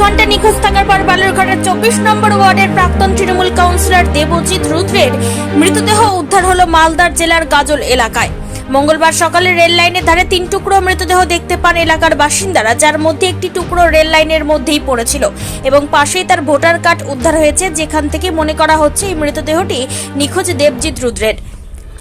ঘণ্টা নিখোঁজ থাকার পর বালুরঘাটের চব্বিশ নম্বর ওয়ার্ডের প্রাক্তন তৃণমূল কাউন্সিলর দেবজিৎ রুদ্রের মৃতদেহ উদ্ধার হলো মালদার জেলার গাজল এলাকায়। মঙ্গলবার সকালে রেল লাইনের ধারে তিন টুকরো মৃতদেহ দেখতে পান এলাকার বাসিন্দারা, যার মধ্যে একটি টুকরো রেল লাইনের মধ্যেই পড়েছিল এবং পাশেই তার ভোটার কার্ড উদ্ধার হয়েছে, যেখান থেকে মনে করা হচ্ছে এই মৃতদেহটি নিখোঁজ দেবজিৎ রুদ্রের।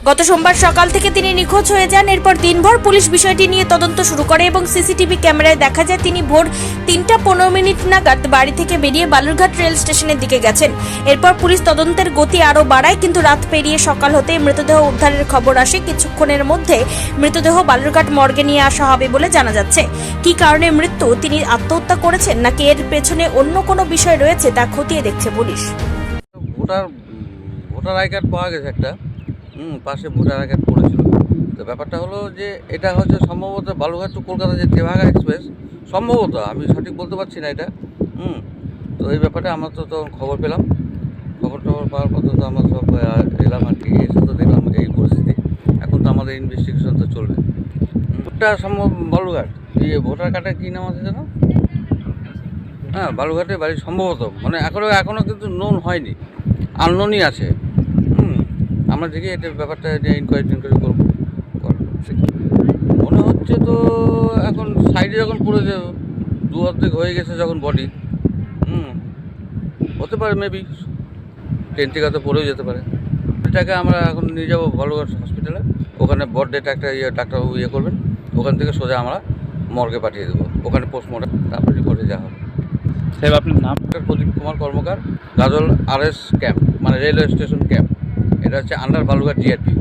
গত সোমবার সকাল থেকে তিনি নিখোঁজ হয়ে যান। এরপর দিনভর পুলিশ বিষয়টি নিয়ে তদন্ত শুরু করে এবং সিসিটিভি ক্যামেরায় দেখা যায় তিনি ভোর তিনটা পনেরো মিনিট নাগাদ বাড়ি থেকে বেরিয়ে বালুরঘাট রেল স্টেশনের দিকে গেছেন। এরপর পুলিশ তদন্তের গতি আরও বাড়ায়, কিন্তু রাত পেরিয়ে সকাল হতে মৃতদেহ উদ্ধারের খবর আসে। কিছুক্ষণের মধ্যে মৃতদেহ বালুরঘাট মর্গে নিয়ে আসা হবে বলে জানা যাচ্ছে। কী কারণে মৃত্যু, তিনি আত্মহত্যা করেছেন নাকি এর পেছনে অন্য কোনো বিষয় রয়েছে তা খতিয়ে দেখছে police? Voter voter I card পাওয়া গেছে একটা। হুম, পাশে ভোটার কার্ড পড়েছিল। তো ব্যাপারটা হলো যে, এটা হচ্ছে সম্ভবত বালুঘাট টু কলকাতা যে তেভাগা এক্সপ্রেস সম্ভবত, আমি সঠিক বলতে পারছি না এটা, হুম। তো এই ব্যাপারটা আমরা তো তখন খবর পেলাম। খবর টবর পাওয়ার পর তো আমরা সব এলাম আর কি, এসে তো দেখলাম এই পরিস্থিতি। এখন তো আমাদের ইনভেস্টিগেশন তো চলবে। ভোটটা সম্ভব বালুঘাট ইয়ে ভোটার কার্ডের কী নাম আছে যেন? হ্যাঁ বালুঘাটে বাড়ি সম্ভবত। মানে এখনও এখনও কিন্তু নোন হয়নি। আননোনই আছে। আমরা দেখি এটা ব্যাপারটা যে ইনকোয়ারি টিনকোয়ারি করব। মনে হচ্ছে তো এখন সাইডে যখন পড়ে যাবে দু অর্ধেক হয়ে গেছে যখন বডি হুম হতে পারে মেবি ট্রেন থেকে হয়তো পড়েও যেতে পারে। এটাকে আমরা এখন নিয়ে যাব বালুঘাট হসপিটালে ওখানে বড ডেটা একটা ইয়ে ডাক্তারবাবু ইয়ে করবেন ওখান থেকে সোজা আমরা মর্গে পাঠিয়ে দেবো ওখানে পোস্টমর্টম তারপরে রিপোর্টে যাওয়া হবে। সাহেব আপনার নাম? প্রদীপ কুমার কর্মকার গাজল আরএস ক্যাম্প মানে রেলওয়ে স্টেশন ক্যাম্প এটা হচ্ছে under Balurghat GRP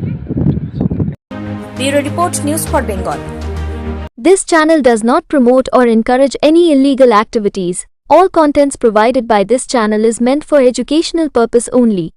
bureau report news for Bengal This channel does not promote or encourage any illegal activities. All contents provided by this channel is meant for educational purpose only.